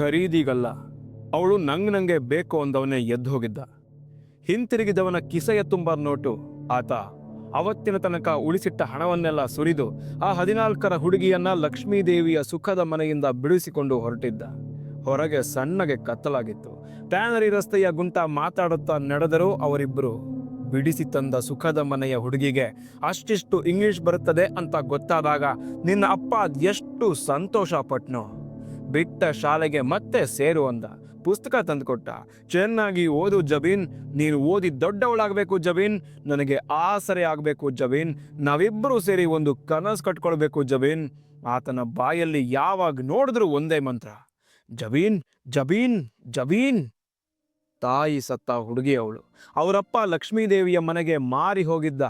ಖರೀದಿಗಲ್ಲ. ಅವಳು ನಂಗ್ ನಂಗೆ ಬೇಕು ಅಂದವನೇ ಎದ್ದು ಹೋಗಿದ್ದ ಹಿಂತಿರುಗಿದವನ ಕಿಸೆಯ ತುಂಬ ನೋಟು. ಆತ ಅವತ್ತಿನ ತನಕ ಉಳಿಸಿಟ್ಟ ಹಣವನ್ನೆಲ್ಲ ಸುರಿದು ಆ ಹದಿನಾಲ್ಕರ ಹುಡುಗಿಯನ್ನ ಲಕ್ಷ್ಮೀದೇವಿಯ ಸುಖದ ಮನೆಯಿಂದ ಬಿಡಿಸಿಕೊಂಡು ಹೊರಟಿದ್ದ. ಹೊರಗೆ ಸಣ್ಣಗೆ ಕತ್ತಲಾಗಿತ್ತು. ಟ್ಯಾನರಿ ರಸ್ತೆಯ ಗುಂಟ ಮಾತಾಡುತ್ತಾ ನಡೆದರೂ ಅವರಿಬ್ಬರು ಬಿಡಿಸಿ ತಂದ ಸುಖದ ಮನೆಯ ಹುಡುಗಿಗೆ ಅಷ್ಟಿಷ್ಟು ಇಂಗ್ಲಿಷ್ ಬರುತ್ತದೆ ಅಂತ ಗೊತ್ತಾದಾಗ ನಿನ್ನ ಅಪ್ಪ ಎಷ್ಟು ಸಂತೋಷ ಪಟ್ನೋ ಬಿಟ್ಟ ಶಾಲೆಗೆ ಮತ್ತೆ ಸೇರು ಅಂದ. ಪುಸ್ತಕ ತಂದುಕೊಟ್ಟ. ಚೆನ್ನಾಗಿ ಓದು ಜಬೀನ್. ನೀನು ಓದಿ ದೊಡ್ಡವಳಾಗಬೇಕು ಜಬೀನ್. ನನಗೆ ಆಸರೆ ಆಗಬೇಕು ಜಬೀನ್. ನಾವಿಬ್ಬರೂ ಸೇರಿ ಒಂದು ಕನಸು ಕಟ್ಕೊಳ್ಬೇಕು ಜಬೀನ್. ಆತನ ಬಾಯಲ್ಲಿ ಯಾವಾಗ ನೋಡಿದ್ರು ಒಂದೇ ಮಂತ್ರ. ಜಬೀನ್ ಜಬೀನ್ ಜಬೀನ್. ತಾಯಿ ಸತ್ತ ಹುಡುಗಿ ಅವಳು. ಅವರಪ್ಪ ಲಕ್ಷ್ಮೀದೇವಿಯ ಮನೆಗೆ ಮಾರಿ ಹೋಗಿದ್ದ.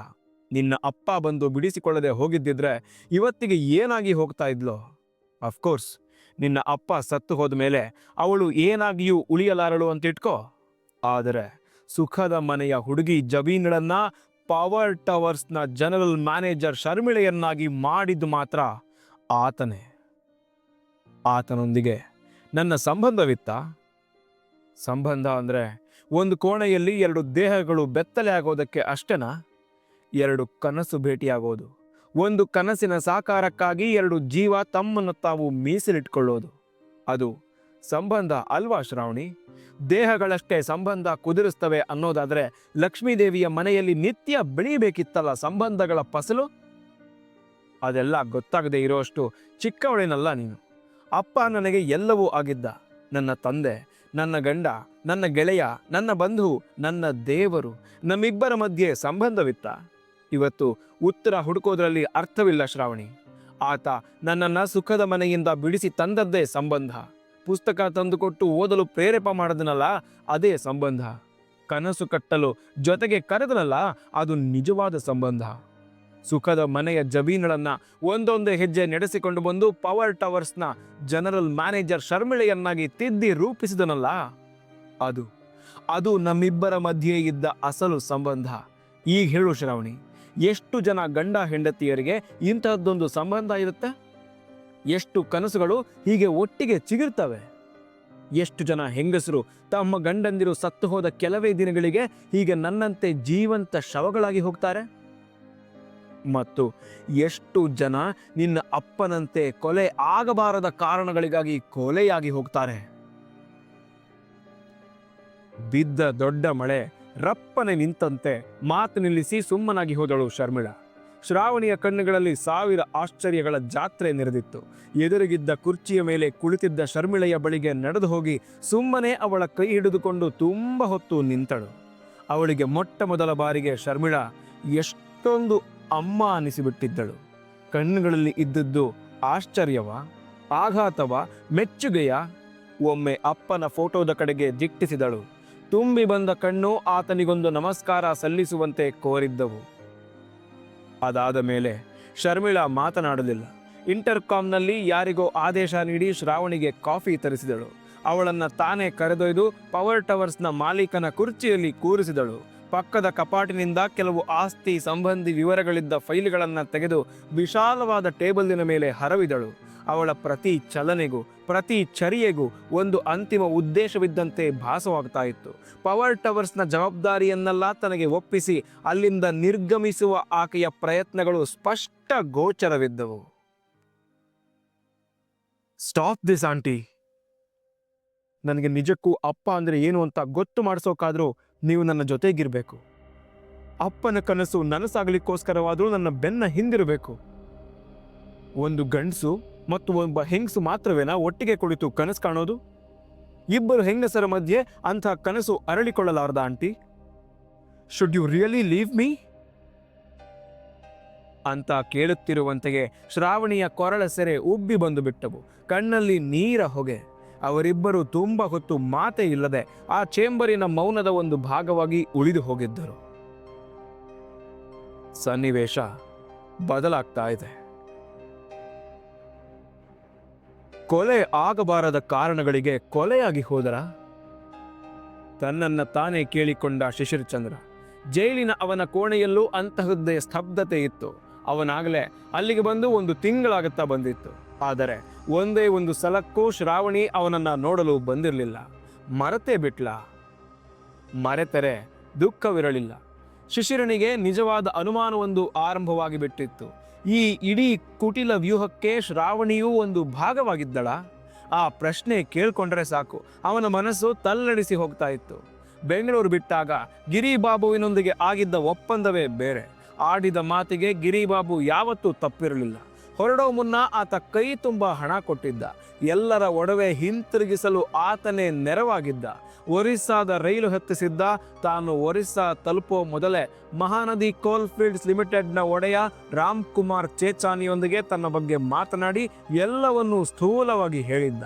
ನಿನ್ನ ಅಪ್ಪ ಬಂದು ಬಿಡಿಸಿಕೊಳ್ಳದೆ ಹೋಗಿದ್ದಿದ್ರೆ ಇವತ್ತಿಗೆ ಏನಾಗಿ ಹೋಗ್ತಾ ಇದ್ಲೋ? ಅಫ್ಕೋರ್ಸ್ ನಿನ್ನ ಅಪ್ಪ ಸತ್ತು ಹೋದ ಮೇಲೆ ಅವಳು ಏನಾಗಿಯೂ ಉಳಿಯಲಾರಳು ಅಂತ ಇಟ್ಕೋ ಆದರೆ ಸುಖದ ಮನೆಯ ಹುಡುಗಿ ಜಮೀನಳನ್ನ ಪವರ್ ಟವರ್ಸ್ನ ಜನರಲ್ ಮ್ಯಾನೇಜರ್ ಶರ್ಮಿಳೆಯನ್ನಾಗಿ ಮಾಡಿದ್ದು ಮಾತ್ರ ಆತನೇ. ಆತನೊಂದಿಗೆ ನನ್ನ ಸಂಬಂಧವಿತ್ತ? ಸಂಬಂಧ ಅಂದರೆ ಒಂದು ಕೋಣೆಯಲ್ಲಿ ಎರಡು ದೇಹಗಳು ಬೆತ್ತಲೆ ಆಗೋದಕ್ಕೆ ಅಷ್ಟೇನಾ? ಎರಡು ಕನಸು ಭೇಟಿಯಾಗೋದು. ಒಂದು ಕನಸಿನ ಸಾಕಾರಕ್ಕಾಗಿ ಎರಡು ಜೀವ ತಮ್ಮನ್ನು ತಾವು ಮೀಸಲಿಟ್ಕೊಳ್ಳೋದು. ಅದು ಸಂಬಂಧ ಅಲ್ವಾ ಶ್ರಾವಣಿ? ದೇಹಗಳಷ್ಟೇ ಸಂಬಂಧ ಕುದುರಿಸ್ತವೆ ಅನ್ನೋದಾದರೆ ಲಕ್ಷ್ಮೀದೇವಿಯ ಮನೆಯಲ್ಲಿ ನಿತ್ಯ ಬೆಳೀಬೇಕಿತ್ತಲ್ಲ ಸಂಬಂಧಗಳ ಫಸಲು? ಅದೆಲ್ಲ ಗೊತ್ತಾಗದೆ ಇರೋಷ್ಟು ಚಿಕ್ಕವಳೇನಲ್ಲ ನೀನು. ಅಪ್ಪ ನನಗೆ ಎಲ್ಲವೂ ಆಗಿದ್ದ. ನನ್ನ ತಂದೆ, ನನ್ನ ಗಂಡ, ನನ್ನ ಗೆಳೆಯ, ನನ್ನ ಬಂಧು, ನನ್ನ ದೇವರು, ನಮ್ಮಿಬ್ಬರ ಮಧ್ಯೆ ಸಂಬಂಧವಿತ್ತ. ಇವತ್ತು ಉತ್ತರ ಹುಡುಕೋದ್ರಲ್ಲಿ ಅರ್ಥವಿಲ್ಲ ಶ್ರಾವಣಿ. ಆತ ನನ್ನನ್ನ ಸುಖದ ಮನೆಯಿಂದ ಬಿಡಿಸಿ ತಂದದ್ದೇ ಸಂಬಂಧ. ಪುಸ್ತಕ ತಂದುಕೊಟ್ಟು ಓದಲು ಪ್ರೇರೇಪ ಮಾಡದನಲ್ಲ, ಅದೇ ಸಂಬಂಧ. ಕನಸು ಕಟ್ಟಲು ಜೊತೆಗೆ ಕರೆದನಲ್ಲ, ಅದು ನಿಜವಾದ ಸಂಬಂಧ. ಸುಖದ ಮನೆಯ ಜಮೀನುಗಳನ್ನ ಒಂದೊಂದೇ ಹೆಜ್ಜೆ ನಡೆಸಿಕೊಂಡು ಬಂದು ಪವರ್ ಟವರ್ಸ್ನ ಜನರಲ್ ಮ್ಯಾನೇಜರ್ ಶರ್ಮಿಳೆಯನ್ನಾಗಿ ತಿದ್ದಿ ರೂಪಿಸಿದನಲ್ಲ. ಅದು ಅದು ನಮ್ಮಿಬ್ಬರ ಮಧ್ಯೆ ಇದ್ದ ಅಸಲು ಸಂಬಂಧ. ಈಗ ಹೇಳು ಶ್ರಾವಣಿ. ಎಷ್ಟು ಜನ ಗಂಡ ಹೆಂಡತಿಯರಿಗೆ ಇಂತಹದ್ದೊಂದು ಸಂಬಂಧ ಇರುತ್ತೆ? ಎಷ್ಟು ಕನಸುಗಳು ಹೀಗೆ ಒಟ್ಟಿಗೆ ಚಿಗಿರ್ತವೆ? ಎಷ್ಟು ಜನ ಹೆಂಗಸರು ತಮ್ಮ ಗಂಡಂದಿರು ಸತ್ತು ಹೋದ ಕೆಲವೇ ದಿನಗಳಿಗೆ ಹೀಗೆ ನನ್ನಂತೆ ಜೀವಂತ ಶವಗಳಾಗಿ ಹೋಗ್ತಾರೆ? ಮತ್ತು ಎಷ್ಟು ಜನ ನಿನ್ನ ಅಪ್ಪನಂತೆ ಕೊಲೆ ಆಗಬಾರದ ಕಾರಣಗಳಿಗಾಗಿ ಕೊಲೆಯಾಗಿ ಹೋಗ್ತಾರೆ? ಬಿದ್ದ ದೊಡ್ಡ ಮಳೆ ರಪ್ಪನೆ ನಿಂತಂತೆ ಮಾತು ನಿಲ್ಲಿಸಿ ಸುಮ್ಮನಾಗಿ ಹೋದಳು ಶರ್ಮಿಳಾ. ಶ್ರಾವಣಿಯ ಕಣ್ಣುಗಳಲ್ಲಿ ಸಾವಿರ ಆಶ್ಚರ್ಯಗಳ ಜಾತ್ರೆ ನೆರೆದಿತ್ತು. ಎದುರಿಗಿದ್ದ ಕುರ್ಚಿಯ ಮೇಲೆ ಕುಳಿತಿದ್ದ ಶರ್ಮಿಳೆಯ ಬಳಿಗೆ ನಡೆದು ಹೋಗಿ ಸುಮ್ಮನೆ ಅವಳ ಕೈ ಹಿಡಿದುಕೊಂಡು ತುಂಬ ಹೊತ್ತು ನಿಂತಳು. ಅವಳಿಗೆ ಮೊಟ್ಟ ಮೊದಲ ಬಾರಿಗೆ ಶರ್ಮಿಳಾ ಎಷ್ಟೊಂದು ಅಮ್ಮ ಅನಿಸಿಬಿಟ್ಟಿದ್ದಳು. ಕಣ್ಣುಗಳಲ್ಲಿ ಇದ್ದದ್ದು ಆಶ್ಚರ್ಯವ, ಆಘಾತವ, ಮೆಚ್ಚುಗೆಯ, ಒಮ್ಮೆ ಅಪ್ಪನ ಫೋಟೋದ ಕಡೆಗೆ ದಿಟ್ಟಿಸಿದಳು. ತುಂಬಿ ಬಂದ ಕಣ್ಣು ಆತನಿಗೊಂದು ನಮಸ್ಕಾರ ಸಲ್ಲಿಸುವಂತೆ ಕೋರಿದ್ದವು. ಅದಾದ ಮೇಲೆ ಶರ್ಮಿಳಾ ಮಾತನಾಡಲಿಲ್ಲ. ಇಂಟರ್ಕಾಮ್ನಲ್ಲಿ ಯಾರಿಗೋ ಆದೇಶ ನೀಡಿ ಶ್ರಾವಣಿಗೆ ಕಾಫಿ ತರಿಸಿದಳು. ಅವಳನ್ನು ತಾನೇ ಕರೆದೊಯ್ದು ಪವರ್ ಟವರ್ಸ್ನ ಮಾಲೀಕನ ಕುರ್ಚಿಯಲ್ಲಿ ಕೂರಿಸಿದಳು. ಪಕ್ಕದ ಕಪಾಟಿನಿಂದ ಕೆಲವು ಆಸ್ತಿ ಸಂಬಂಧಿ ವಿವರಗಳಿದ್ದ ಫೈಲ್ಗಳನ್ನು ತೆಗೆದು ವಿಶಾಲವಾದ ಟೇಬಲಿನ ಮೇಲೆ ಹರವಿದಳು. ಅವಳ ಪ್ರತಿ ಚಲನೆಗೂ, ಪ್ರತಿ ಚರ್ಯೆಗೂ ಒಂದು ಅಂತಿಮ ಉದ್ದೇಶವಿದ್ದಂತೆ ಭಾಸವಾಗ್ತಾ ಇತ್ತು. ಪವರ್ ಟವರ್ಸ್ನ ಜವಾಬ್ದಾರಿಯನ್ನೆಲ್ಲ ತನಗೆ ಒಪ್ಪಿಸಿ ಅಲ್ಲಿಂದ ನಿರ್ಗಮಿಸುವ ಆಕೆಯ ಪ್ರಯತ್ನಗಳು ಸ್ಪಷ್ಟ ಗೋಚರವಿದ್ದವು. Stop this, aunty. ನನಗೆ ನಿಜಕ್ಕೂ ಅಪ್ಪ ಅಂದರೆ ಏನು ಅಂತ ಗೊತ್ತು ಮಾಡಿಸೋಕಾದರೂ ನೀವು ನನ್ನ ಜೊತೆಗಿರಬೇಕು. ಅಪ್ಪನ ಕನಸು ನನಸಾಗಲಿಕ್ಕೋಸ್ಕರವಾದರೂ ನನ್ನ ಬೆನ್ನ ಹಿಂದಿರಬೇಕು. ಒಂದು ಗಂಡಸು ಮತ್ತು ಒಬ್ಬ ಹೆಂಗಸು ಮಾತ್ರವೇನಾ ಒಟ್ಟಿಗೆ ಕುಳಿತು ಕನಸು ಕಾಣೋದು? ಇಬ್ಬರು ಹೆಂಗಸರ ಮಧ್ಯೆ ಅಂಥ ಕನಸು ಅರಳಿಕೊಳ್ಳಲಾರದ aunty? Should you really leave me ಅಂತ ಕೇಳುತ್ತಿರುವಂತೆಯೇ ಶ್ರಾವಣಿಯ ಕೊರಳ ಸೆರೆ ಉಬ್ಬಿ ಬಂದು ಬಿಟ್ಟವು. ಕಣ್ಣಲ್ಲಿ ನೀರ ಹೊಗೆ. ಅವರಿಬ್ಬರು ತುಂಬ ಹೊತ್ತು ಮಾತೇ ಇಲ್ಲದೆ ಆ ಚೇಂಬರಿನ ಮೌನದ ಒಂದು ಭಾಗವಾಗಿ ಉಳಿದು ಹೋಗಿದ್ದರು. ಸನ್ನಿವೇಶ ಬದಲಾಗ್ತಾ ಇದೆ. ಕೊಲೆ ಆಗಬಾರದ ಕಾರಣಗಳಿಗೆ ಕೊಲೆಯಾಗಿ ಹೋದರ? ತನ್ನನ್ನು ತಾನೇ ಕೇಳಿಕೊಂಡ ಶಿಶಿರ್ ಚಂದ್ರ ಜೈಲಿನ ಅವನ ಕೋಣೆಯಲ್ಲೂ ಅಂತಹದ್ದೇ ಸ್ತಬ್ಧತೆ ಇತ್ತು. ಅವನಾಗಲೇ ಅಲ್ಲಿಗೆ ಬಂದು ಒಂದು ತಿಂಗಳಾಗುತ್ತಾ ಬಂದಿತ್ತು. ಆದರೆ ಒಂದೇ ಒಂದು ಸಲಕ್ಕೂ ಶ್ರಾವಣಿ ಅವನನ್ನ ನೋಡಲು ಬಂದಿರಲಿಲ್ಲ. ಮರೆತೇ ಬಿಟ್ಲ. ಮರೆತರೆ ದುಃಖವಿರಲಿಲ್ಲ. ಶಿಶಿರನಿಗೆ ನಿಜವಾದ ಅನುಮಾನವೊಂದು ಆರಂಭವಾಗಿ ಬಿಟ್ಟಿತ್ತು. ಈ ಇಡೀ ಕುಟಿಲ ವ್ಯೂಹಕ್ಕೆ ಶ್ರಾವಣಿಯೂ ಒಂದು ಭಾಗವಾಗಿದ್ದಳ. ಆ ಪ್ರಶ್ನೆ ಕೇಳ್ಕೊಂಡ್ರೆ ಸಾಕು. ಅವನ ಮನಸ್ಸು ತಲ್ಲಡಿಸಿ ಹೋಗ್ತಾ ಇತ್ತು. ಬೆಂಗಳೂರು ಬಿಟ್ಟಾಗ ಗಿರಿಬಾಬುವಿನೊಂದಿಗೆ ಆಗಿದ್ದ ಒಪ್ಪಂದವೇ ಬೇರೆ. ಆಡಿದ ಮಾತಿಗೆ ಗಿರಿಬಾಬು ಯಾವತ್ತೂ ತಪ್ಪಿರಲಿಲ್ಲ. ಹೊರಡೋ ಮುನ್ನ ಆತ ಕೈ ತುಂಬ ಹಣ ಕೊಟ್ಟಿದ್ದ. ಎಲ್ಲರ ಒಡವೆ ಹಿಂತಿರುಗಿಸಲು ಆತನೇ ನೆರವಾಗಿದ್ದ. ಒರಿಸ್ಸಾದ ರೈಲು ಹತ್ತಿಸಿದ್ದ, ತಾನು ಒರಿಸ್ಸಾ ತಲುಪೋ ಮೊದಲೇ ಮಹಾನದಿ ಕೋಲ್ಫೀಲ್ಡ್ಸ್ ಲಿಮಿಟೆಡ್ನ ಒಡೆಯ ರಾಮ್ ಕುಮಾರ್ ಚೇಚಾನಿಯೊಂದಿಗೆ ತನ್ನ ಬಗ್ಗೆ ಮಾತನಾಡಿ ಎಲ್ಲವನ್ನೂ ಸ್ಥೂಲವಾಗಿ ಹೇಳಿದ್ದ.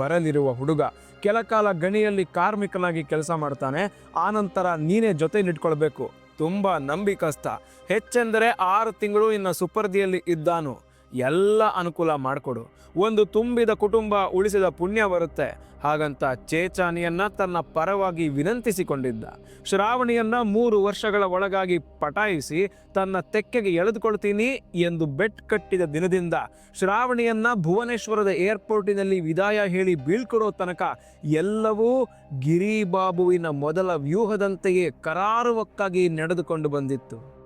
ಬರಲಿರುವ ಹುಡುಗ ಕೆಲಕಾಲ ಗಣಿಯಲ್ಲಿ ಕಾರ್ಮಿಕನಾಗಿ ಕೆಲಸ ಮಾಡ್ತಾನೆ, ಆನಂತರ ನೀನೇ ಜೊತೆ ನಿಟ್ಕೊಳ್ಬೇಕು ತುಂಬ ನಂಬಿಕಸ್ಥ. ಹೆಚ್ಚೆಂದರೆ ಆರು ತಿಂಗಳು ಇನ್ನ ಸುಪರ್ದಿಯಲ್ಲಿ ಇದ್ದಾನು. ಎಲ್ಲ ಅನುಕೂಲ ಮಾಡಿಕೊಡು. ಒಂದು ತುಂಬಿದ ಕುಟುಂಬ ಉಳಿಸಿದ ಪುಣ್ಯ ಬರುತ್ತೆ. ಹಾಗಂತ ಚೇಚಾನಿಯನ್ನ ತನ್ನ ಪರವಾಗಿ ವಿನಂತಿಸಿಕೊಂಡಿದ್ದ. ಶ್ರಾವಣಿಯನ್ನ ಮೂರು ವರ್ಷಗಳ ಒಳಗಾಗಿ ಪಟಾಯಿಸಿ ತನ್ನ ತೆಕ್ಕೆಗೆ ಎಳೆದುಕೊಳ್ತೀನಿ ಎಂದು ಬೆಟ್ ಕಟ್ಟಿದ ದಿನದಿಂದ ಶ್ರಾವಣಿಯನ್ನ ಭುವನೇಶ್ವರದ ಏರ್ಪೋರ್ಟಿನಲ್ಲಿ ವಿದಾಯ ಹೇಳಿ ಬೀಳ್ಕೊಡೋ ತನಕ ಎಲ್ಲವೂ ಗಿರಿಬಾಬುವಿನ ಮೊದಲ ವ್ಯೂಹದಂತೆಯೇ ಕರಾರುವಕ್ಕಾಗಿ ನಡೆದುಕೊಂಡು ಬಂದಿತ್ತು.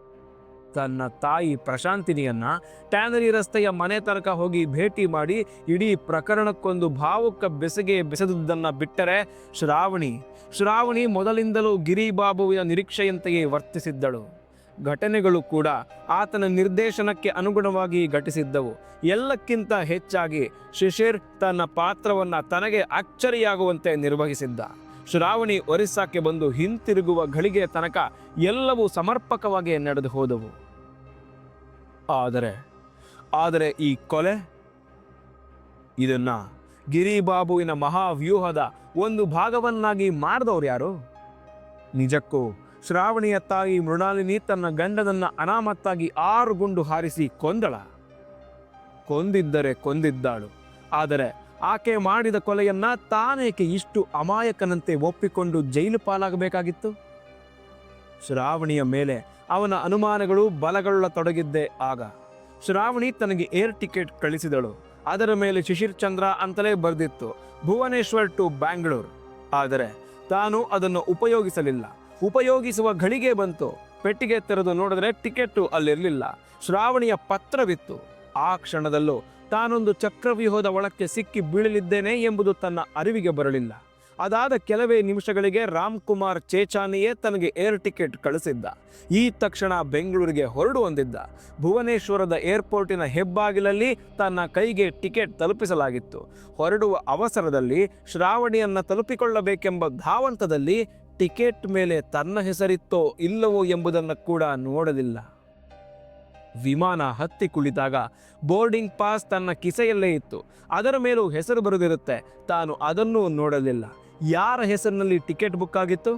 ತನ್ನ ತಾಯಿ ಪ್ರಶಾಂತಿನಿಯನ್ನ ಟ್ಯಾನರಿ ರಸ್ತೆಯ ಮನೆ ತನಕ ಹೋಗಿ ಭೇಟಿ ಮಾಡಿ ಇಡೀ ಪ್ರಕರಣಕ್ಕೊಂದು ಭಾವುಕ ಬೆಸಗೆ ಬೆಸೆದುದನ್ನ ಬಿಟ್ಟರೆ ಶ್ರಾವಣಿ. ಶ್ರಾವಣಿ ಮೊದಲಿಂದಲೂ ಗಿರಿಬಾಬುವಿನ ನಿರೀಕ್ಷೆಯಂತೆಯೇ ವರ್ತಿಸಿದ್ದಳು. ಘಟನೆಗಳು ಕೂಡ ಆತನ ನಿರ್ದೇಶನಕ್ಕೆ ಅನುಗುಣವಾಗಿ ಘಟಿಸಿದ್ದವು. ಎಲ್ಲಕ್ಕಿಂತ ಹೆಚ್ಚಾಗಿ ಶಿಶಿರ್ ತನ್ನ ಪಾತ್ರವನ್ನ ತನಗೆ ಅಚ್ಚರಿಯಾಗುವಂತೆ ನಿರ್ವಹಿಸಿದ್ದ. ಶ್ರಾವಣಿ ಒರಿಸ್ಸಾಕ್ಕೆ ಬಂದು ಹಿಂತಿರುಗುವ ಘಳಿಗೆಯ ತನಕ ಎಲ್ಲವೂ ಸಮರ್ಪಕವಾಗಿ ನಡೆದು ಹೋದವು ಆದರೆ ಆದರೆ ಈ ಕೊಲೆ ಇದನ್ನು ಗಿರಿಬಾಬುವಿನ ಮಹಾವ್ಯೂಹದ ಒಂದು ಭಾಗವನ್ನಾಗಿ ಮಾಡಿದವ್ರು ಯಾರು? ನಿಜಕ್ಕೂ ಶ್ರಾವಣಿಯ ತಾಯಿ ಮೃಣಾಲಿನಿ ತನ್ನ ಗಂಡನನ್ನ ಅನಾಮತ್ತಾಗಿ ಆರು ಗುಂಡು ಹಾರಿಸಿ ಕೊಂದಳ. ಕೊಂದಿದ್ದರೆ ಕೊಂದಿದ್ದಾಳು. ಆದರೆ ಆಕೆ ಮಾಡಿದ ಕೊಲೆಯನ್ನ ತಾನೇಕೆ ಇಷ್ಟು ಅಮಾಯಕನಂತೆ ಒಪ್ಪಿಕೊಂಡು ಜೈಲು ಪಾಲಾಗಬೇಕಾಗಿತ್ತು? ಶ್ರಾವಣಿಯ ಮೇಲೆ ಅವನ ಅನುಮಾನಗಳು ಬಲಗೊಳ್ಳತೊಡಗಿದ್ದೇ ಆಗ. ಶ್ರಾವಣಿ ತನಗೆ ಏರ್ ಟಿಕೆಟ್ ಕಳಿಸಿದಳು. ಅದರ ಮೇಲೆ ಶಿಶಿರ್ ಚಂದ್ರ ಅಂತಲೇ ಬರೆದಿತ್ತು. ಭುವನೇಶ್ವರ್ ಟು ಬ್ಯಾಂಗ್ಳೂರ್. ಆದರೆ ತಾನು ಅದನ್ನು ಉಪಯೋಗಿಸಲಿಲ್ಲ. ಉಪಯೋಗಿಸುವ ಘಳಿಗೆ ಬಂತು. ಪೆಟ್ಟಿಗೆ ತೆರೆದು ನೋಡಿದ್ರೆ ಟಿಕೆಟ್ ಅಲ್ಲಿರಲಿಲ್ಲ. ಶ್ರಾವಣಿಯ ಪತ್ರವಿತ್ತು. ಆ ಕ್ಷಣದಲ್ಲೂ ತಾನೊಂದು ಚಕ್ರವ್ಯೂಹದ ಒಳಕ್ಕೆ ಸಿಕ್ಕಿ ಬೀಳಲಿದ್ದೇನೆ ಎಂಬುದು ತನ್ನ ಅರಿವಿಗೆ ಬರಲಿಲ್ಲ. ಅದಾದ ಕೆಲವೇ ನಿಮಿಷಗಳಿಗೆ ರಾಮ್ ಕುಮಾರ್ ಚೇಚಾನಿಯೇ ತನಗೆ ಏರ್ ಟಿಕೆಟ್ ಕಳಿಸಿದ್ದ. ಈ ತಕ್ಷಣ ಬೆಂಗಳೂರಿಗೆ ಹೊರಡು ಹೊಂದಿದ್ದ. ಭುವನೇಶ್ವರದ ಏರ್ಪೋರ್ಟಿನ ಹೆಬ್ಬಾಗಿಲಲ್ಲಿ ತನ್ನ ಕೈಗೆ ಟಿಕೆಟ್ ತಲುಪಿಸಲಾಗಿತ್ತು. ಹೊರಡುವ ಅವಸರದಲ್ಲಿ ಶ್ರಾವಣಿಯನ್ನು ತಲುಪಿಕೊಳ್ಳಬೇಕೆಂಬ ಧಾವಂತದಲ್ಲಿ ಟಿಕೆಟ್ ಮೇಲೆ ತನ್ನ ಹೆಸರಿತ್ತೋ ಇಲ್ಲವೋ ಎಂಬುದನ್ನು ಕೂಡ ನೋಡಲಿಲ್ಲ. ವಿಮಾನ ಹತ್ತಿ ಕುಳಿತಾಗ ಬೋರ್ಡಿಂಗ್ ಪಾಸ್ ತನ್ನ ಕಿಸೆಯಲ್ಲೇ ಇತ್ತು. ಅದರ ಮೇಲೂ ಹೆಸರು ಬರೆದಿರುತ್ತೆ. ತಾನು ಅದನ್ನೂ ನೋಡಲಿಲ್ಲ. ಯಾರ ಹೆಸರಿನಲ್ಲಿ ಟಿಕೆಟ್ ಬುಕ್ ಆಗಿತ್ತು?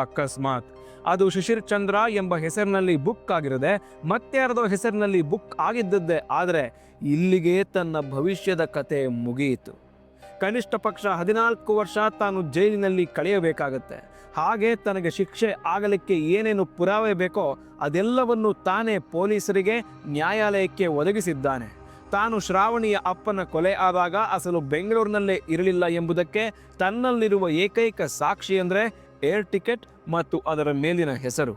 ಅಕಸ್ಮಾತ್. ಅದು ಶಿಶಿರ್ ಚಂದ್ರ ಎಂಬ ಹೆಸರಿನಲ್ಲಿ ಬುಕ್ ಆಗಿರದೆ ಮತ್ಯಾರದೋ ಹೆಸರಿನಲ್ಲಿ ಬುಕ್ ಆಗಿದ್ದದ್ದೇ ಆದರೆ ಇಲ್ಲಿಗೆ ತನ್ನ ಭವಿಷ್ಯದ ಕತೆ ಮುಗಿಯಿತು. ಕನಿಷ್ಠ ಪಕ್ಷ ಹದಿನಾಲ್ಕು ವರ್ಷ ತಾನು ಜೈಲಿನಲ್ಲಿ ಕಳೆಯಬೇಕಾಗತ್ತೆ. ಹಾಗೆ ತನಗೆ ಶಿಕ್ಷೆ ಆಗಲಿಕ್ಕೆ ಏನೇನು ಪುರಾವೆ ಬೇಕೋ ಅದೆಲ್ಲವನ್ನು ತಾನೇ ಪೊಲೀಸರಿಗೆ ನ್ಯಾಯಾಲಯಕ್ಕೆ ಒದಗಿಸಿದ್ದಾನೆ. ತಾನು ಶ್ರಾವಣಿಯ ಅಪ್ಪನ ಕೊಲೆ ಆದಾಗ ಅಸಲು ಬೆಂಗಳೂರಿನಲ್ಲೇ ಇರಲಿಲ್ಲ ಎಂಬುದಕ್ಕೆ ತನ್ನಲ್ಲಿರುವ ಏಕೈಕ ಸಾಕ್ಷಿ ಅಂದರೆ ಏರ್ ಟಿಕೆಟ್ ಮತ್ತು ಅದರ ಮೇಲಿನ ಹೆಸರು.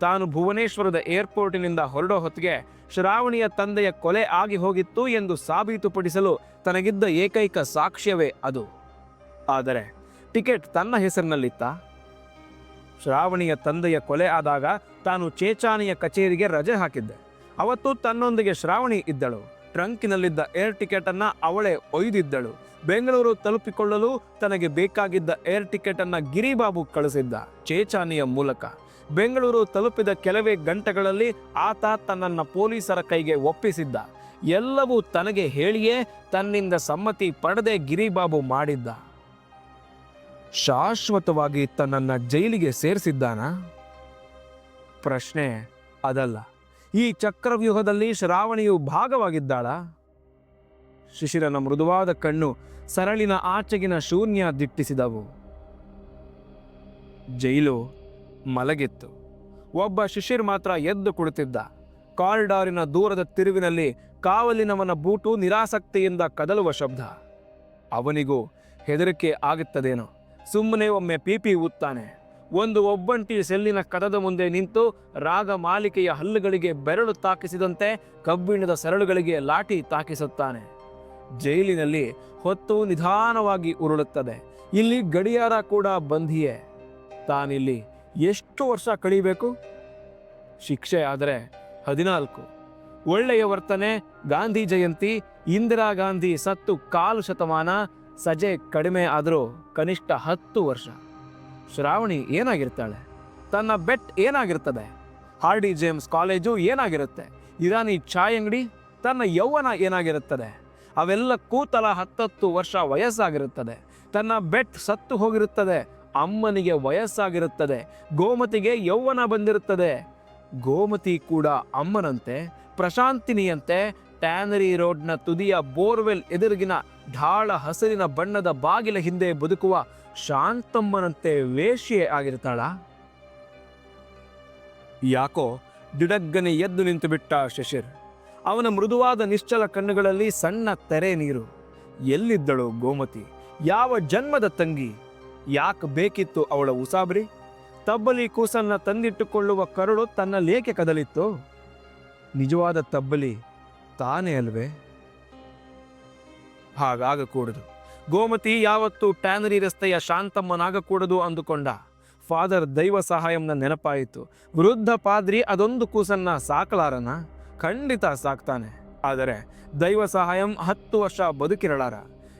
ತಾನು ಭುವನೇಶ್ವರದ ಏರ್ಪೋರ್ಟಿನಿಂದ ಹೊರಡೋ ಹೊತ್ತಿಗೆ ಶ್ರಾವಣಿಯ ತಂದೆಯ ಕೊಲೆ ಆಗಿ ಹೋಗಿತ್ತು ಎಂದು ಸಾಬೀತುಪಡಿಸಲು ತನಗಿದ್ದ ಏಕೈಕ ಸಾಕ್ಷ್ಯವೇ ಅದು. ಆದರೆ ಟಿಕೆಟ್ ತನ್ನ ಹೆಸರಿನಲ್ಲಿತ್ತ? ಶ್ರಾವಣಿಯ ತಂದೆಯ ಕೊಲೆ ಆದಾಗ ತಾನು ಚೇಚಾನಿಯ ಕಚೇರಿಗೆ ರಜೆ ಹಾಕಿದ್ದೆ. ಅವತ್ತು ತನ್ನೊಂದಿಗೆ ಶ್ರಾವಣಿ ಇದ್ದಳು. ಟ್ರಂಕಿನಲ್ಲಿದ್ದ ಏರ್ ಟಿಕೆಟ್ ಅನ್ನ ಅವಳೇ ಒಯ್ದಿದ್ದಳು. ಬೆಂಗಳೂರು ತಲುಪಿಕೊಳ್ಳಲು ತನಗೆ ಬೇಕಾಗಿದ್ದ ಏರ್ ಟಿಕೆಟ್ ಅನ್ನ ಗಿರಿಬಾಬು ಕಳಿಸಿದ್ದ ಚೇಚಾನಿಯ ಮೂಲಕ. ಬೆಂಗಳೂರು ತಲುಪಿದ ಕೆಲವೇ ಗಂಟೆಗಳಲ್ಲಿ ಆತ ತನ್ನನ್ನ ಪೊಲೀಸರ ಕೈಗೆ ಒಪ್ಪಿಸಿದ್ದ. ಎಲ್ಲವೂ ತನಗೆ ಹೇಳಿಯೇ ತನ್ನಿಂದ ಸಮ್ಮತಿ ಪಡೆದೆ ಗಿರಿಬಾಬು ಮಾಡಿದ್ದ. ಶಾಶ್ವತವಾಗಿ ತನ್ನನ್ನ ಜೈಲಿಗೆ ಸೇರಿಸಿದ್ದಾನಾ? ಪ್ರಶ್ನೆ ಅದಲ್ಲ. ಈ ಚಕ್ರವ್ಯೂಹದಲ್ಲಿ ಶ್ರಾವಣಿಯು ಭಾಗವಾಗಿದ್ದಾಳ. ಶಿಶಿರನ ಮೃದುವಾದ ಕಣ್ಣು ಸರಳಿನ ಆಚೆಗಿನ ಶೂನ್ಯ ದಿಟ್ಟಿಸಿದವು. ಜೈಲು ಮಲಗಿತ್ತು. ಒಬ್ಬ ಶಿಶಿರ್ ಮಾತ್ರ ಎದ್ದು ಕುಳಿತಿದ್ದ. ಕಾರಿಡಾರಿನ ದೂರದ ತಿರುವಿನಲ್ಲಿ ಕಾವಲಿನವನ ಬೂಟು ನಿರಾಸಕ್ತಿಯಿಂದ ಕದಲುವ ಶಬ್ದ. ಅವನಿಗೂ ಹೆದರಿಕೆ ಆಗುತ್ತದೇನೋ. ಸುಮ್ಮನೆ ಒಮ್ಮೆ ಪೀಪಿ ಊತ್ತಾನೆ. ಒಂದು ಒಬ್ಬಂಟಿ ಸೆಲ್ಲಿನ ಕದದ ಮುಂದೆ ನಿಂತು ರಾಗ ಮಾಲಿಕೆಯ ಹಲ್ಲುಗಳಿಗೆ ಬೆರಳು ತಾಕಿಸಿದಂತೆ ಕಬ್ಬಿಣದ ಸರಳುಗಳಿಗೆ ಲಾಠಿ ತಾಕಿಸುತ್ತಾನೆ. ಜೈಲಿನಲ್ಲಿ ಹೊತ್ತು ನಿಧಾನವಾಗಿ ಉರುಳುತ್ತದೆ. ಇಲ್ಲಿ ಗಡಿಯಾರ ಕೂಡ ಬಂದಿಯೇ. ತಾನಿಲ್ಲಿ ಎಷ್ಟು ವರ್ಷ ಕಳೀಬೇಕು? ಶಿಕ್ಷೆ ಆದರೆ ಹದಿನಾಲ್ಕು. ಒಳ್ಳೆಯ ವರ್ತನೆ, ಗಾಂಧಿ ಜಯಂತಿ, ಇಂದಿರಾ ಗಾಂಧಿ ಸತ್ತು ಕಾಲು ಶತಮಾನ, ಸಜೆ ಕಡಿಮೆ ಆದರೂ ಕನಿಷ್ಠ ಹತ್ತು ವರ್ಷ. ಶ್ರಾವಣಿ ಏನಾಗಿರ್ತಾಳೆ? ತನ್ನ ಬೆಟ್ ಏನಾಗಿರ್ತದೆ? ಹಾರ್ಡಿ ಜೇಮ್ಸ್ ಕಾಲೇಜು ಏನಾಗಿರುತ್ತೆ? ಇರಾನಿ ಚಾಯ್ ಅಂಗಡಿ ತನ್ನ ಯೌವನ ಏನಾಗಿರುತ್ತದೆ? ಅವೆಲ್ಲಕ್ಕೂ ತಲಾ ಹತ್ತತ್ತು ವರ್ಷ ವಯಸ್ಸಾಗಿರುತ್ತದೆ. ತನ್ನ ಬೆಟ್ ಸತ್ತು ಹೋಗಿರುತ್ತದೆ. ಅಮ್ಮನಿಗೆ ವಯಸ್ಸಾಗಿರುತ್ತದೆ. ಗೋಮತಿಗೆ ಯೌವನ ಬಂದಿರುತ್ತದೆ. ಗೋಮತಿ ಕೂಡ ಅಮ್ಮನಂತೆ, ಪ್ರಶಾಂತಿನಿಯಂತೆ, ಟ್ಯಾನರಿ ರೋಡ್ನ ತುದಿಯ ಬೋರ್ವೆಲ್ ಎದುರಿಗಿನ ಢಾಳ ಹಸಿರಿನ ಬಣ್ಣದ ಬಾಗಿಲ ಹಿಂದೆ ಬದುಕುವ ಶಾಂತಮ್ಮನಂತೆ ವೇಶ್ಯೆ ಆಗಿರ್ತಾಳ ಯಾಕೋ ದಿಡಗ್ಗನೆ ಎದ್ದು ನಿಂತು ಬಿಟ್ಟ ಶಶಿರ್. ಅವನ ಮೃದುವಾದ ನಿಶ್ಚಲ ಕಣ್ಣುಗಳಲ್ಲಿ ಸಣ್ಣ ತೆರೆ ನೀರು. ಎಲ್ಲಿದ್ದಳು ಗೋಮತಿ? ಯಾವ ಜನ್ಮದ ತಂಗಿ? ಯಾಕೆ ಬೇಕಿತ್ತು ಅವಳ ಉಸಾಬ್ರಿ? ತಬ್ಬಲಿ ಕೂಸನ್ನ ತಂದಿಟ್ಟುಕೊಳ್ಳುವ ಕರುಳು ತನ್ನ ಲೇಖೆ ಕದಲಿತ್ತು? ನಿಜವಾದ ತಬ್ಬಲಿ ತಾನೇ ಅಲ್ವೇ? ಹಾಗಾಗಕೂಡದು. ಗೋಮತಿ ಯಾವತ್ತೂ ಟ್ಯಾನರಿ ರಸ್ತೆಯ ಶಾಂತಮ್ಮನಾಗಕೂಡದು ಅಂದುಕೊಂಡ. ಫಾದರ್ ದೈವ ಸಹಾಯಂನ ನೆನಪಾಯಿತು. ವೃದ್ಧ ಪಾದ್ರಿ ಅದೊಂದು ಕೂಸನ್ನ ಸಾಕಲಾರನ? ಖಂಡಿತ ಸಾಕ್ತಾನೆ. ಆದರೆ ದೈವ ಸಹಾಯಂ ಹತ್ತು ವರ್ಷ ಬದುಕಿರಳಾರ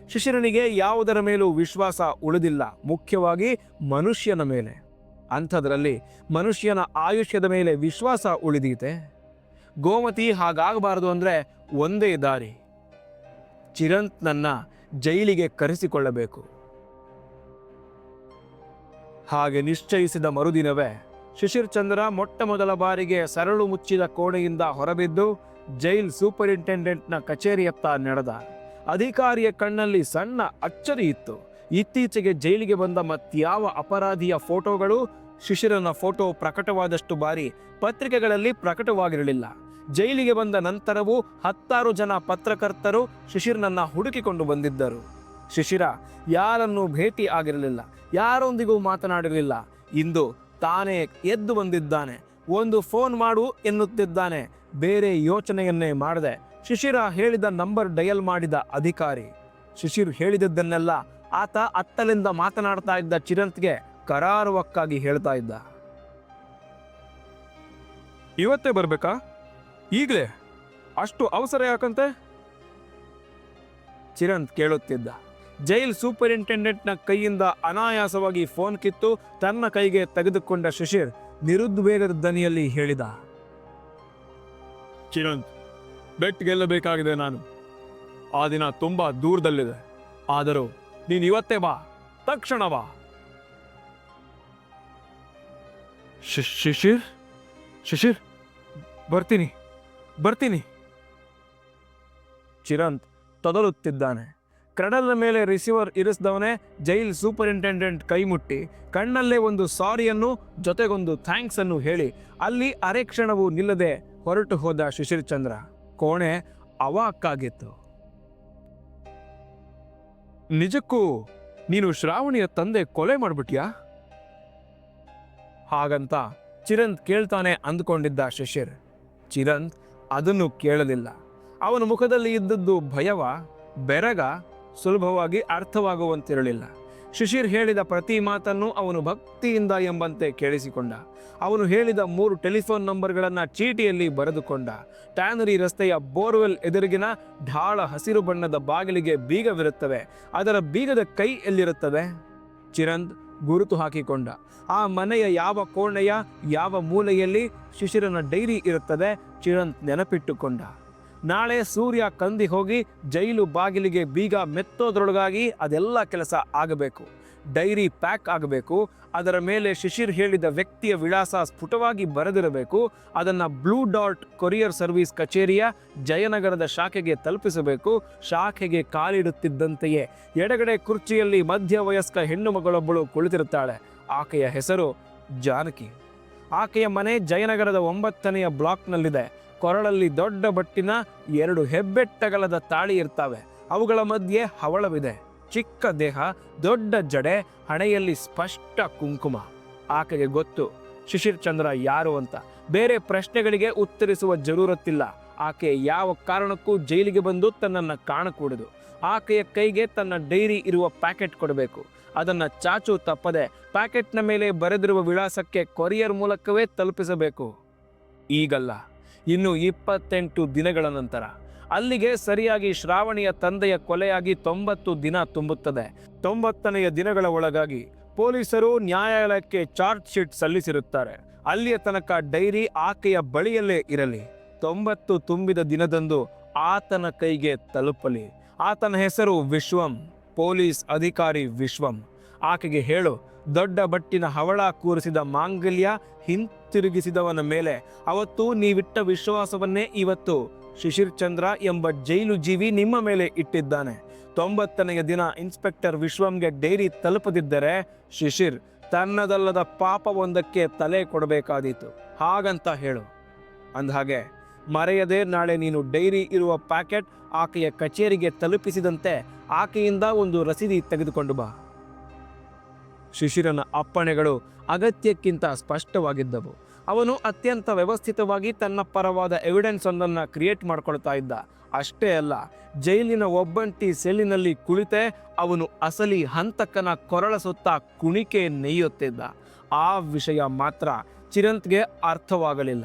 ಶಿಶಿರನಿಗೆ ಯಾವುದರ ಮೇಲೂ ವಿಶ್ವಾಸ ಉಳಿದಿಲ್ಲ. ಮುಖ್ಯವಾಗಿ ಮನುಷ್ಯನ ಮೇಲೆ. ಅಂಥದ್ರಲ್ಲಿ ಮನುಷ್ಯನ ಆಯುಷ್ಯದ ಮೇಲೆ ವಿಶ್ವಾಸ ಉಳಿದೀತೆ? ಗೋಮತಿ ಹಾಗಾಗಬಾರದು ಅಂದರೆ ಒಂದೇ ದಾರಿ. ಚಿರಂತ್ನನ್ನ ಜೈಲಿಗೆ ಕರೆಸಿಕೊಳ್ಳಬೇಕು. ಹಾಗೆ ನಿಶ್ಚಯಿಸಿದ ಮರುದಿನವೇ ಶಿಶಿರ್ ಚಂದ್ರ ಮೊಟ್ಟ ಮೊದಲ ಬಾರಿಗೆ ಸರಳು ಮುಚ್ಚಿದ ಕೋಣೆಯಿಂದ ಹೊರಬಿದ್ದು ಜೈಲ್ ಸೂಪರಿಂಟೆಂಡೆಂಟ್ನ ಕಚೇರಿಯತ್ತ ನಡೆದ. ಅಧಿಕಾರಿಯ ಕಣ್ಣಲ್ಲಿ ಸಣ್ಣ ಅಚ್ಚರಿ ಇತ್ತು. ಇತ್ತೀಚೆಗೆ ಜೈಲಿಗೆ ಬಂದ ಮತ್ಯಾವ ಅಪರಾಧಿಯ ಫೋಟೋಗಳು ಶಿಶಿರನ ಫೋಟೋ ಪ್ರಕಟವಾದಷ್ಟು ಬಾರಿ ಪತ್ರಿಕೆಗಳಲ್ಲಿ ಪ್ರಕಟವಾಗಿರಲಿಲ್ಲ. ಜೈಲಿಗೆ ಬಂದ ನಂತರವೂ ಹತ್ತಾರು ಜನ ಪತ್ರಕರ್ತರು ಶಿಶಿರ್ನನ್ನ ಹುಡುಕಿಕೊಂಡು ಬಂದಿದ್ದರು. ಶಿಶಿರ ಯಾರನ್ನೂ ಭೇಟಿ ಆಗಿರಲಿಲ್ಲ, ಯಾರೊಂದಿಗೂ ಮಾತನಾಡಿರಲಿಲ್ಲ. ಇಂದು ತಾನೇ ಎದ್ದು ಬಂದಿದ್ದಾನೆ. ಒಂದು ಫೋನ್ ಮಾಡು ಎನ್ನುತ್ತಿದ್ದಾನೆ. ಬೇರೆ ಯೋಚನೆಯನ್ನೇ ಮಾಡದೆ. ಶಿಶಿರ ಹೇಳಿದ ನಂಬರ್ ಡಯಲ್ ಮಾಡಿದ ಅಧಿಕಾರಿ. ಶಿಶಿರ್ ಹೇಳಿದದ್ದನ್ನೆಲ್ಲ ಆತ ಅತ್ತಲಿಂದ ಮಾತನಾಡ್ತಾ ಇದ್ದ ಚಿರಂತ್ಗೆ ಕರಾರುವಕ್ಕಾಗಿ ಹೇಳ್ತಾ ಇದ್ದ. ಇವತ್ತೇ ಬರ್ಬೇಕಾ? ಈಗಲೇ? ಅಷ್ಟು ಅವಸರ ಯಾಕಂತೆ? ಚಿರಂತ್ ಕೇಳುತ್ತಿದ್ದ. ಜೈಲ್ ಸೂಪರಿಂಟೆಂಡೆಂಟ್ನ ಕೈಯಿಂದ ಅನಾಯಾಸವಾಗಿ ಫೋನ್ ಕಿತ್ತು ತನ್ನ ಕೈಗೆ ತೆಗೆದುಕೊಂಡ ಶಿಶಿರ್ ನಿರುದ್ವೇಗದ ದನಿಯಲ್ಲಿ ಹೇಳಿದ. ಚಿರಂತ್ ಬೆಟ್ ಗೆಲ್ಲಬೇಕಾಗಿದೆ ನಾನು. ಆ ದಿನ ತುಂಬಾ ದೂರದಲ್ಲಿದೆ. ಆದರೂ ನೀನು ಇವತ್ತೇ ಬಾ. ತಕ್ಷಣ ಬಾ. ಶಿಶಿರ್? ಶಿಶಿರ್ ಬರ್ತೀನಿ. ಬರ್ತೀನಿ. ಚಿರಂತ್ ತೊದಲುತ್ತಿದ್ದಾನೆ. ಕ್ರಡಲ್ನ ಮೇಲೆ ರಿಸೀವರ್ ಇರಿಸಿದವನೇ ಜೈಲ್ ಸೂಪರಿಂಟೆಂಡೆಂಟ್ ಕೈ ಮುಟ್ಟಿ ಕಣ್ಣಲ್ಲೇ ಒಂದು ಸಾರಿಯನ್ನು, ಜೊತೆಗೊಂದು ಥ್ಯಾಂಕ್ಸ್ ಅನ್ನು ಹೇಳಿ. ಅಲ್ಲಿ ಅರೆ ಕ್ಷಣವೂ ನಿಲ್ಲದೆ ಹೊರಟು ಹೋದ ಶಿಶಿರ್ ಚಂದ್ರ. ಕೋಣೆ ಅವಾಕ್ಕಾಗಿತ್ತು. ನಿಜಕ್ಕೂ ನೀನು ಶ್ರಾವಣಿಯ ತಂದೆ ಕೊಲೆ ಮಾಡ್ಬಿಟ್ಯಾ? ಹಾಗಂತ ಚಿರಂತ್ ಕೇಳ್ತಾನೆ ಅಂದ್ಕೊಂಡಿದ್ದ ಶಿಶಿರ್. ಚಿರಂತ್ ಅದನ್ನು ಕೇಳಲಿಲ್ಲ. ಅವನ ಮುಖದಲ್ಲಿ ಇದ್ದದ್ದು ಭಯವ, ಬೆರಗ, ಸುಲಭವಾಗಿ ಅರ್ಥವಾಗುವಂತಿರಲಿಲ್ಲ. ಶಿಶಿರ್ ಹೇಳಿದ ಪ್ರತಿ ಮಾತನ್ನು ಅವನು ಭಕ್ತಿಯಿಂದ ಎಂಬಂತೆ ಕೇಳಿಸಿಕೊಂಡ. ಅವನು ಹೇಳಿದ ಮೂರು ಟೆಲಿಫೋನ್ ನಂಬರ್ಗಳನ್ನು ಚೀಟಿಯಲ್ಲಿ ಬರೆದುಕೊಂಡ. ಟ್ಯಾನರಿ ರಸ್ತೆಯ ಬೋರ್ವೆಲ್ ಎದುರಿಗಿನ ಢಾಳ ಹಸಿರು ಬಣ್ಣದ ಬಾಗಿಲಿಗೆ ಬೀಗವಿರುತ್ತವೆ. ಅದರ ಬೀಗದ ಕೈ ಎಲ್ಲಿರುತ್ತದೆ ಚಿರಂತ್ ಗುರುತು ಹಾಕಿಕೊಂಡ. ಆ ಮನೆಯ ಯಾವ ಕೋಣೆಯ, ಯಾವ ಮೂಲೆಯಲ್ಲಿ ಶಿಶಿರನ ಡೈರಿ ಇರುತ್ತದೆ ಚಿರಂತ್ ನೆನಪಿಟ್ಟುಕೊಂಡ. ನಾಳೆ ಸೂರ್ಯ ಕಂದಿ ಹೋಗಿ ಜೈಲು ಬಾಗಿಲಿಗೆ ಬೀಗ ಮೆತ್ತೋದ್ರೊಳಗಾಗಿ ಅದೆಲ್ಲ ಕೆಲಸ ಆಗಬೇಕು. ಡೈರಿ ಪ್ಯಾಕ್ ಆಗಬೇಕು. ಅದರ ಮೇಲೆ ಶಿಶಿರ್ ಹೇಳಿದ ವ್ಯಕ್ತಿಯ ವಿಳಾಸ ಸ್ಫುಟವಾಗಿ ಬರೆದಿರಬೇಕು. ಅದನ್ನು ಬ್ಲೂ ಡಾಟ್ ಕೊರಿಯರ್ ಸರ್ವಿಸ್ ಕಚೇರಿಯ ಜಯನಗರದ ಶಾಖೆಗೆ ತಲುಪಿಸಬೇಕು. ಶಾಖೆಗೆ ಕಾಲಿಡುತ್ತಿದ್ದಂತೆಯೇ ಎಡಗಡೆ ಕುರ್ಚಿಯಲ್ಲಿ ಮಧ್ಯವಯಸ್ಕ ಹೆಣ್ಣು ಮಗಳೊಬ್ಬಳು ಕುಳಿತಿರುತ್ತಾಳೆ. ಆಕೆಯ ಹೆಸರು ಜಾನಕಿ. ಆಕೆಯ ಮನೆ ಜಯನಗರದ ಒಂಬತ್ತನೆಯ ಬ್ಲಾಕ್ನಲ್ಲಿದೆ. ಕೊರಳಲ್ಲಿ ದೊಡ್ಡ ಬಟ್ಟಿನ ಎರಡು ಹೆಬ್ಬೆಟ್ಟಗಲದ ತಾಳಿ ಇರ್ತವೆ. ಅವುಗಳ ಮಧ್ಯೆ ಹವಳವಿದೆ. ಚಿಕ್ಕ ದೇಹ, ದೊಡ್ಡ ಜಡೆ, ಹಣೆಯಲ್ಲಿ ಸ್ಪಷ್ಟ ಕುಂಕುಮ. ಆಕೆಗೆ ಗೊತ್ತು, ಶಿಶಿರ್ ಚಂದ್ರ ಯಾರು ಅಂತ. ಬೇರೆ ಪ್ರಶ್ನೆಗಳಿಗೆ ಉತ್ತರಿಸುವ ಜರೂರತ್ತಿಲ್ಲ. ಆಕೆ ಯಾವ ಕಾರಣಕ್ಕೂ ಜೈಲಿಗೆ ಬಂದು ತನ್ನನ್ನು ಕಾಣಕೂಡದು. ಆಕೆಯ ಕೈಗೆ ತನ್ನ ಡೈರಿ ಇರುವ ಪ್ಯಾಕೆಟ್ ಕೊಡಬೇಕು. ಅದನ್ನು ಚಾಚು ತಪ್ಪದೆ ಪ್ಯಾಕೆಟ್ನ ಮೇಲೆ ಬರೆದಿರುವ ವಿಳಾಸಕ್ಕೆ ಕೊರಿಯರ್ ಮೂಲಕವೇ ತಲುಪಿಸಬೇಕು. ಈಗಲ್ಲ, ಇನ್ನು ಇಪ್ಪತ್ತೆಂಟು ದಿನಗಳ ನಂತರ. ಅಲ್ಲಿಗೆ ಸರಿಯಾಗಿ ಶ್ರಾವಣಿಯ ತಂದೆಯ ಕೊಲೆಯಾಗಿ ತೊಂಬತ್ತು ದಿನ ತುಂಬುತ್ತದೆ. ತೊಂಬತ್ತನೆಯ ದಿನಗಳ ಒಳಗಾಗಿ ಪೊಲೀಸರು ನ್ಯಾಯಾಲಯಕ್ಕೆ ಚಾರ್ಜ್ ಶೀಟ್ ಸಲ್ಲಿಸಿರುತ್ತಾರೆ. ಅಲ್ಲಿಯ ತನಕ ಡೈರಿ ಆಕೆಯ ಬಳಿಯಲ್ಲೇ ಇರಲಿ. ತೊಂಬತ್ತು ತುಂಬಿದ ದಿನದಂದು ಆತನ ಕೈಗೆ ತಲುಪಲಿ. ಆತನ ಹೆಸರು ವಿಶ್ವಂ, ಪೊಲೀಸ್ ಅಧಿಕಾರಿ ವಿಶ್ವಂ. ಆಕೆಗೆ ಹೇಳು, ದೊಡ್ಡ ಬಟ್ಟಿನ ಹವಳ ಕೂರಿಸಿದ ಮಾಂಗಲ್ಯ ಹಿಂತಿರುಗಿಸಿದವನ ಮೇಲೆ ಅವತ್ತು ನೀವಿಟ್ಟ ವಿಶ್ವಾಸವನ್ನೇ ಇವತ್ತು ಶಿಶಿರ್ ಚಂದ್ರ ಎಂಬ ಜೈಲು ಜೀವಿ ನಿಮ್ಮ ಮೇಲೆ ಇಟ್ಟಿದ್ದಾನೆ. ತೊಂಬತ್ತನೆಯ ದಿನ ಇನ್ಸ್ಪೆಕ್ಟರ್ ವಿಶ್ವಂಗೆ ಡೈರಿ ತಲುಪದಿದ್ದರೆ ಶಿಶಿರ್ ತನ್ನದಲ್ಲದ ಪಾಪವೊಂದಕ್ಕೆ ತಲೆ ಕೊಡಬೇಕಾದೀತು. ಹಾಗಂತ ಹೇಳು. ಅಂದಹಾಗೆ, ಮರೆಯದೆ ನಾಳೆ ನೀನು ಡೈರಿ ಇರುವ ಪ್ಯಾಕೆಟ್ ಆಕೆಯ ಕಚೇರಿಗೆ ತಲುಪಿಸಿದಂತೆ ಆಕೆಯಿಂದ ಒಂದು ರಸೀದಿ ತೆಗೆದುಕೊಂಡು ಬಾ. ಶಿಶಿರನ ಅಪ್ಪಣೆಗಳು ಅಗತ್ಯಕ್ಕಿಂತ ಸ್ಪಷ್ಟವಾಗಿದ್ದವು. ಅವನು ಅತ್ಯಂತ ವ್ಯವಸ್ಥಿತವಾಗಿ ತನ್ನ ಪರವಾದ ಎವಿಡೆನ್ಸ್ ಒಂದನ್ನು ಕ್ರಿಯೇಟ್ ಮಾಡ್ಕೊಳ್ತಾ ಇದ್ದ. ಅಷ್ಟೇ ಅಲ್ಲ, ಜೈಲಿನ ಒಬ್ಬಂಟಿ ಸೆಲ್ಲಿನಲ್ಲಿ ಕುಳಿತೆ ಅವನು ಅಸಲಿ ಹಂತಕನ ಕೊರಳ ಸುತ್ತ ಕುಣಿಕೆ ನೆಯ್ಯುತ್ತಿದ್ದ. ಆ ವಿಷಯ ಮಾತ್ರ ಚಿರಂತ್ಗೆ ಅರ್ಥವಾಗಲಿಲ್ಲ.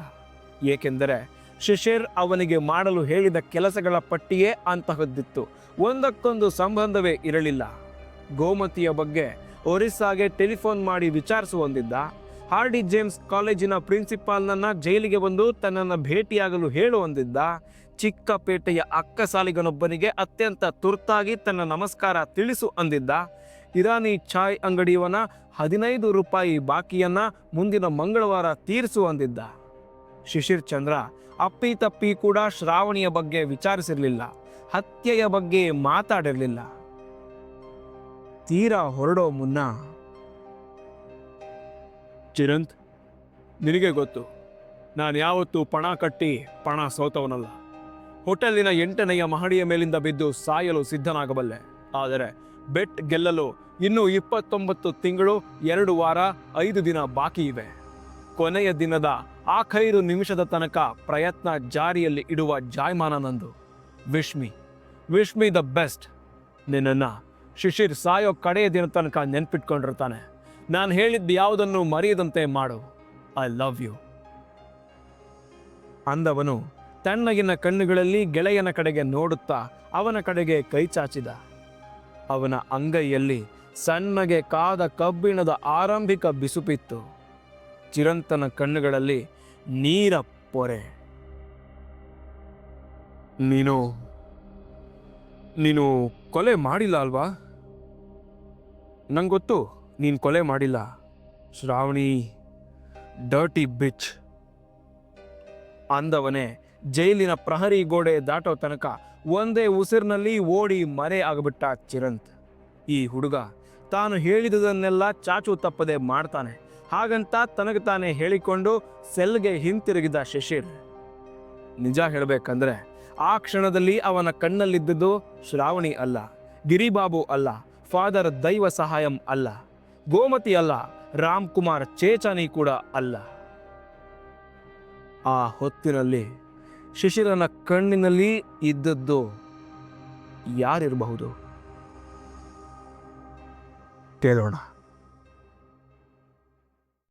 ಏಕೆಂದರೆ ಶಿಶಿರ್ ಅವನಿಗೆ ಮಾಡಲು ಹೇಳಿದ ಕೆಲಸಗಳ ಪಟ್ಟಿಯೇ ಅಂತಹದ್ದಿತ್ತು. ಒಂದಕ್ಕೊಂದು ಸಂಬಂಧವೇ ಇರಲಿಲ್ಲ. ಗೋಮತಿಯ ಬಗ್ಗೆ ಒರಿಸ್ಸಾಗೆ ಟೆಲಿಫೋನ್ ಮಾಡಿ ವಿಚಾರಿಸುವಂದಿದ್ದ ಹಾರ್ಡಿ ಜೇಮ್ಸ್ ಕಾಲೇಜಿನ ಪ್ರಿನ್ಸಿಪಾಲ್ನನ್ನ ಜೈಲಿಗೆ ಬಂದು ತನ್ನನ್ನು ಭೇಟಿಯಾಗಲು ಹೇಳುವಂದಿದ್ದ ಚಿಕ್ಕಪೇಟೆಯ ಅಕ್ಕಸಾಲಿಗನೊಬ್ಬನಿಗೆ ಅತ್ಯಂತ ತುರ್ತಾಗಿ ತನ್ನ ನಮಸ್ಕಾರ ತಿಳಿಸು ಅಂದಿದ್ದ. ಇರಾನಿ ಚಾಯ್ ಅಂಗಡಿಯವನ ಹದಿನೈದು ರೂಪಾಯಿ ಬಾಕಿಯನ್ನ ಮುಂದಿನ ಮಂಗಳವಾರ ತೀರಿಸು ಅಂದಿದ್ದ. ಶಿಶಿರ್ ಚಂದ್ರ ಅಪ್ಪಿ ತಪ್ಪಿ ಕೂಡ ಶ್ರಾವಣಿಯ ಬಗ್ಗೆ ವಿಚಾರಿಸಿರಲಿಲ್ಲ. ಹತ್ಯೆಯ ಬಗ್ಗೆ ಮಾತಾಡಿರಲಿಲ್ಲ. ತೀರಾ ಹೊರಡೋ ಮುನ್ನ ಚಿರಂತ್, ನಿನಗೆ ಗೊತ್ತು, ನಾನು ಯಾವತ್ತೂ ಪಣ ಕಟ್ಟಿ ಪಣ ಸೋತವನಲ್ಲ. ಹೋಟೆಲಿನ ಎಂಟನೆಯ ಮಹಡಿಯ ಮೇಲಿಂದ ಬಿದ್ದು ಸಾಯಲು ಸಿದ್ಧನಾಗಬಲ್ಲೆ. ಆದರೆ ಬೆಟ್ ಗೆಲ್ಲಲು ಇನ್ನೂ ಇಪ್ಪತ್ತೊಂಬತ್ತು ತಿಂಗಳು, ಎರಡು ವಾರ, ಐದು ದಿನ ಬಾಕಿ ಇವೆ. ಕೊನೆಯ ದಿನದ ಆಖೈರು ನಿಮಿಷದ ತನಕ ಪ್ರಯತ್ನ ಜಾರಿಯಲ್ಲಿ ಇಡುವ ಜಾಯ್ಮಾನ ನಂದು. Wish me wish me the best. ನಿನ್ನನ್ನು ಶಿಶಿರ್ ಸಾಯೋ ಕಡೆಯ ದಿನ ತನಕ ನೆನ್ಪಿಟ್ಕೊಂಡಿರ್ತಾನೆ. ನಾನು ಹೇಳಿದ್ದು ಯಾವುದನ್ನು ಮರೆಯದಂತೆ ಮಾಡು. ಐ ಲವ್ ಯು ಅಂದವನು ತಣ್ಣಗಿನ ಕಣ್ಣುಗಳಲ್ಲಿ ಗೆಳೆಯನ ಕಡೆಗೆ ನೋಡುತ್ತಾ ಅವನ ಕಡೆಗೆ ಕೈ ಚಾಚಿದ. ಅವನ ಅಂಗೈಯಲ್ಲಿ ಸಣ್ಣಗೆ ಕಾದ ಕಬ್ಬಿಣದ ಆರಂಭಿಕ ಬಿಸುಪಿತ್ತು. ಚಿರಂತನ ಕಣ್ಣುಗಳಲ್ಲಿ ನೀರ ಪೊರೆ. ನೀನು ನೀನು ಕೊಲೆ ಮಾಡಿಲ್ಲ ಅಲ್ವಾ? ನಂಗೊತ್ತು. ಗೊತ್ತು ನೀನು ಕೊಲೆ ಮಾಡಿಲ್ಲ, ಶ್ರಾವಣಿ. ಡರ್ಟಿ ಬಿಚ್ ಅಂದವನೇ, ಜೈಲಿನ ಪ್ರಹರಿ ಗೋಡೆ ದಾಟೋ ತನಕ ಒಂದೇ ಉಸಿರಿನಲ್ಲಿ ಓಡಿ ಮರೆ ಆಗಿಬಿಟ್ಟ ಚಿರಂತ್. ಈ ಹುಡುಗ ತಾನು ಹೇಳಿದುದನ್ನೆಲ್ಲ ಚಾಚು ತಪ್ಪದೆ ಮಾಡ್ತಾನೆ. ಹಾಗಂತ ತನಗೆ ತಾನೇ ಹೇಳಿಕೊಂಡು ಸೆಲ್ಗೆ ಹಿಂತಿರುಗಿದ ಶಿಶಿರ್. ನಿಜ ಹೇಳಬೇಕಂದ್ರೆ, ಆ ಕ್ಷಣದಲ್ಲಿ ಅವನ ಕಣ್ಣಲ್ಲಿದ್ದುದು ಶ್ರಾವಣಿ ಅಲ್ಲ, ಗಿರಿಬಾಬು ಅಲ್ಲ, ಫಾದರ್ ದೈವ ಸಹಾಯಂ ಅಲ್ಲ. ಗೋಮತಿ ಅಲ್ಲ ರಾಮ್ ಕುಮಾರ್ ಚೇಚಾನಿ ಕೂಡ ಅಲ್ಲ. ಆ ಹೊತ್ತಿನಲ್ಲಿ ಶಿಶಿರನ ಕಣ್ಣಿನಲ್ಲಿ ಇದ್ದದ್ದು ಯಾರಿರಬಹುದು? ಕೇಳೋಣ